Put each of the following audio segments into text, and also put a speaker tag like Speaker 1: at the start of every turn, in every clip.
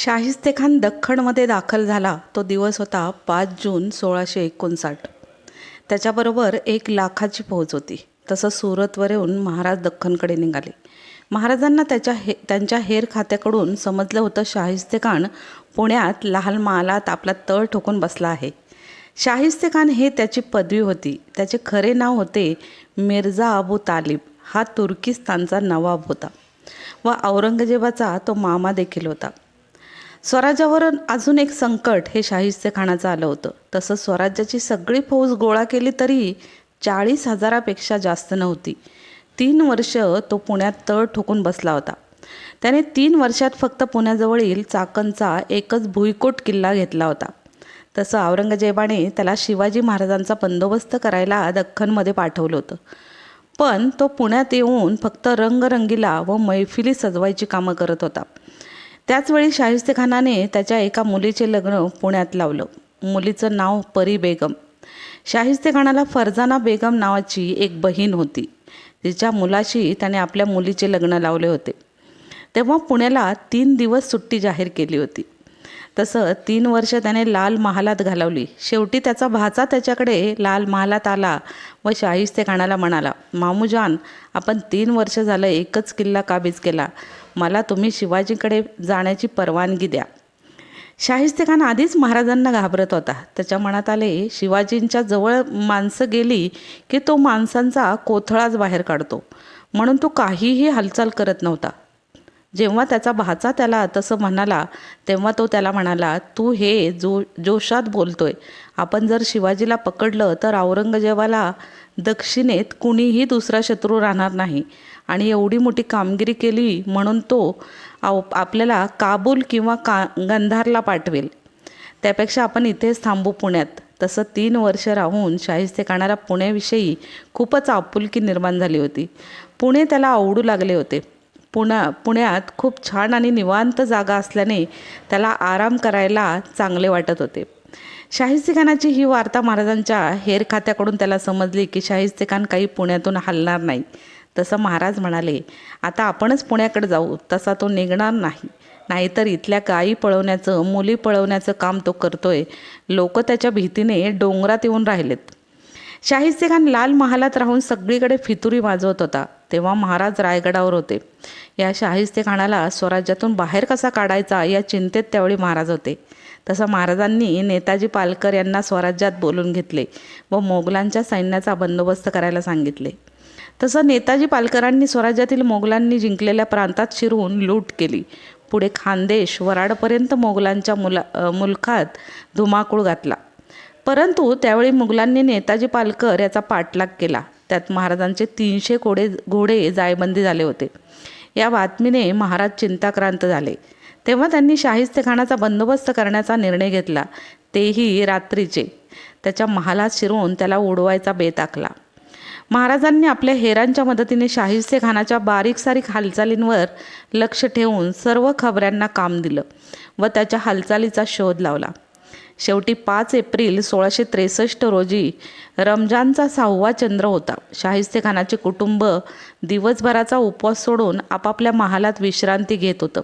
Speaker 1: शाहिस्तेखान दख्खनमध्ये दाखल झाला. तो दिवस होता पाच जून सोळाशे एकोणसाठ. त्याच्याबरोबर एक लाखाची पोहोच होती. तसं सुरतवर येऊन महाराज दख्खनकडे निघाले. महाराजांना त्याच्या हे त्यांच्या हेर खात्याकडून समजलं होतं शाहिस्तेखान पुण्यात लहान महालात आपला तळ ठोकून बसला आहे. शाहिस्तेखान हे त्याची पदवी होती. त्याचे खरे नाव होते मिर्झा अबू तालिब. हा तुर्किस्तानचा नवाब होता. व औरंगजेबाचा तो मामा देखील होता. स्वराज्यावर अजून एक संकट हे शाहिस्ते खानाचं आलं होतं. तसं स्वराज्याची सगळी फौज गोळा केली तरी चाळीस हजारापेक्षा जास्त नव्हती. तीन वर्ष तो पुण्यात तळ ठोकून बसला होता. त्याने तीन वर्षात फक्त पुण्याजवळील चाकणचा एकच भुईकोट किल्ला घेतला होता. तसं औरंगजेबाने त्याला शिवाजी महाराजांचा बंदोबस्त करायला दख्खनमध्ये पाठवलं होतं. पण तो पुण्यात येऊन फक्त रंगरंगीला व मैफिली सजवायची कामं करत होता. त्याचवेळी शाहिस्तेखानाने त्याच्या एका मुलीचे लग्न पुण्यात लावलं. मुलीचं नाव परी बेगम. शाहिस्तेखानाला फरजाना बेगम नावाची एक बहीण होती. तिच्या मुलाशी त्याने आपल्या मुलीचे लग्न लावले होते. तेव्हा पुण्याला तीन दिवस सुट्टी जाहीर केली होती. तसं तीन वर्ष त्याने लाल महालात घालवली. शेवटी त्याचा भाचा त्याच्याकडे लाल महालात आला व शाहिस्तेखानाला म्हणाला मामूजान आपण तीन वर्ष झालं एकच किल्ला काबीज केला मला तुम्ही शिवाजीकडे जाण्याची परवानगी द्या. शाहिस्तेखान आधीच महाराजांना घाबरत होता. त्याच्या मनात आले शिवाजींच्या जवळ माणसं गेली की तो माणसांचा कोथळाच बाहेर काढतो. म्हणून तो काहीही हालचाल करत नव्हता. जेव्हा त्याचा भाचा त्याला तसं म्हणाला तेव्हा तो त्याला म्हणाला तू हे जो जोशात बोलतोय आपण जर शिवाजीला पकडलं तर औरंगजेबाला दक्षिणेत कुणीही दुसरा शत्रू राहणार नाही. आणि एवढी मोठी कामगिरी केली म्हणून तो आव आपल्याला काबूल किंवा का गंधारला पाठवेल. त्यापेक्षा आपण इथेच थांबू पुण्यात. तसं तीन वर्ष राहून शाहिस्तेखानाला पुण्याविषयी खूपच आपुलकी निर्माण झाली होती. पुणे त्याला आवडू लागले होते. पुणा पुण्यात खूप छान आणि निवांत जागा असल्याने त्याला आराम करायला चांगले वाटत होते. शाहिस्तेखानाची ही वार्ता महाराजांच्या हेर खात्याकडून त्याला समजली की शाहिस्तेखान काही पुण्यातून हलणार नाही. तसं महाराज म्हणाले आता आपणच पुण्याकडे जाऊ तसा तो निघणार नाही. नाहीतर इथल्या गायी पळवण्याचं मुली पळवण्याचं काम तो करतोय. लोक त्याच्या भीतीने डोंगरात येऊन राहिलेत. शाहिस्तेखान लाल महालात राहून सगळीकडे फितुरी वाजवत होता. तेव्हा महाराज रायगडावर होते. या शाहिस्तेखानाला स्वराज्यातून बाहेर कसा काढायचा या चिंतेत त्यावेळी महाराज होते. तसं महाराजांनी नेताजी पालकर यांना स्वराज्यात बोलून घेतले व मोगलांच्या सैन्याचा बंदोबस्त करायला सांगितले. तसं नेताजी पालकरांनी स्वराज्यातील मोगलांनी जिंकलेल्या प्रांतात शिरून लूट केली. पुढे खानदेश वराडपर्यंत मोगलांच्या मुला मुलखात धुमाकूळ घातला. परंतु त्यावेळी मुघलांनी नेताजी पालकर याचा पाठलाग केला. त्यात महाराजांचे तीनशे कोडे घोडे जायबंदी झाले होते. या बातमीने महाराज चिंताक्रांत झाले. तेव्हा त्यांनी शाहिस्तेखानाचा बंदोबस्त करण्याचा निर्णय घेतला. तेही रात्रीचे. त्याच्या महालात शिरून त्याला उडवायचा बेत आखला. महाराजांनी आपल्या हेरांच्या मदतीने शाहिस्ते खानाच्या बारीक सारीक हालचालींवर लक्ष ठेवून सर्व खबऱ्यांना काम दिलं व त्याच्या हालचालीचा शोध लावला. शेवटी पाच एप्रिल सोळाशे त्रेसष्ट रोजी रमजानचा सहावा चंद्र होता. शाहिस्ते खानाचे कुटुंब दिवसभराचा उपवास सोडून आपापल्या महालात विश्रांती घेत होतं.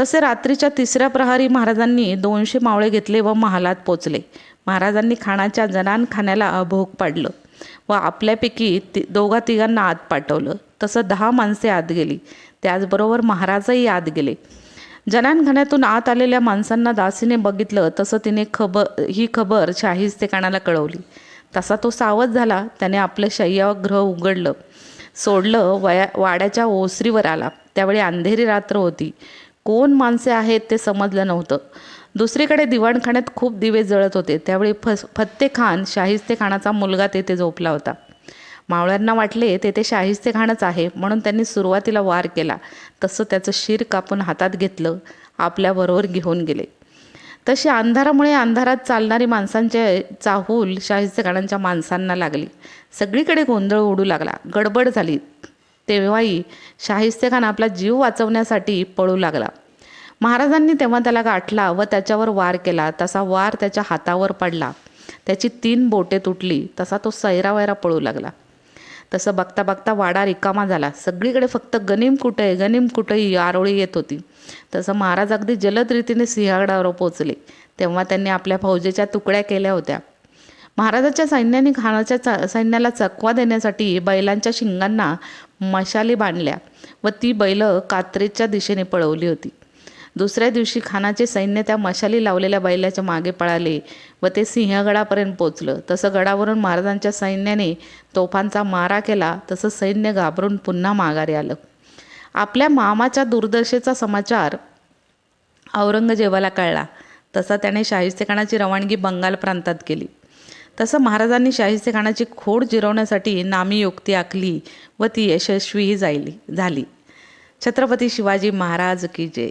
Speaker 1: तसे रात्रीच्या तिसऱ्या प्रहारी महाराजांनी दोनशे मावळे घेतले व महालात पोचले. महाराजांनी खानाच्या जनानखान्याला भोग पाडलं व आपल्यापैकी ति दोघा तिघांना आत पाठवलं. तसं दहा माणसे आत गेली. त्याचबरोबर महाराजही आत गेले. जनानखान्यातून आत आलेल्या माणसांना दासीने बघितलं तसं तिने खबर ही खबर शाहिस्तेखानाला कळवली. तसा तो सावध झाला त्याने आपलं शय्याग्रह उघडलं सोडलं वया वाड्याच्या ओसरीवर आला. त्यावेळी अंधेरी रात्र होती. कोण माणसे आहेत ते समजलं नव्हतं. दुसरीकडे दिवाणखान्यात खूप दिवे जळत होते. त्यावेळी फस फत्ते खान शाहिस्ते खानाचा मुलगा तेथे झोपला होता. मावळ्यांना वाटले तेथे शाहिस्ते खानच आहे. म्हणून त्यांनी सुरुवातीला वार केला. तसं त्याचं शिर कापून हातात घेतलं. आपल्याबरोबर घेऊन गेले. तशी अंधारामुळे अंधारात चालणारी माणसांचे चाहूल शाहिस्तेखानांच्या माणसांना लागली. सगळीकडे गोंधळ उडू लागला. गडबड झाली. तेव्हाही शाहिस्तेखान आपला जीव वाचवण्यासाठी पळू लागला. महाराजांनी तेव्हा त्याला गाठला व त्याच्यावर वार केला. तसा वार त्याच्या हातावर पडला. त्याची तीन बोटे तुटली. तसा तो सैरावैरा पळू लागला. तसं बघता बघता वाडा रिकामा झाला. सगळीकडे फक्त गनिम कुठे गनिम कुठं आरोळी येत होती. तसं महाराज अगदी जलद रीतीने सिंहगडावर पोचले तेव्हा त्यांनी आपल्या फौजेच्या तुकड्या केल्या होत्या. महाराजाच्या सैन्याने खानाच्या च सैन्याला चकवा देण्यासाठी बैलांच्या शिंगांना मशाली बांधल्या व ती बैलं कात्रेच्या दिशेने पळवली होती. दुसऱ्या दिवशी खानाचे सैन्य त्या मशाली लावलेल्या बैलाच्या मागे पळाले व ते सिंहगडापर्यंत पोचलं. तसं गडावरून महाराजांच्या सैन्याने तोफांचा मारा केला तसं सैन्य घाबरून पुन्हा माघारी आलं. आपल्या मामाच्या दुर्दशेचा समाचार औरंगजेबाला कळला. तसा त्याने शाहिस्तेखानाची रवानगी बंगाल प्रांतात केली. तसं महाराजांनी शाहिस्तेखानाची खोड जिरवण्यासाठी नामी युक्ती आखली व ती यशस्वीही जायली झाली. छत्रपती शिवाजी महाराज की जय.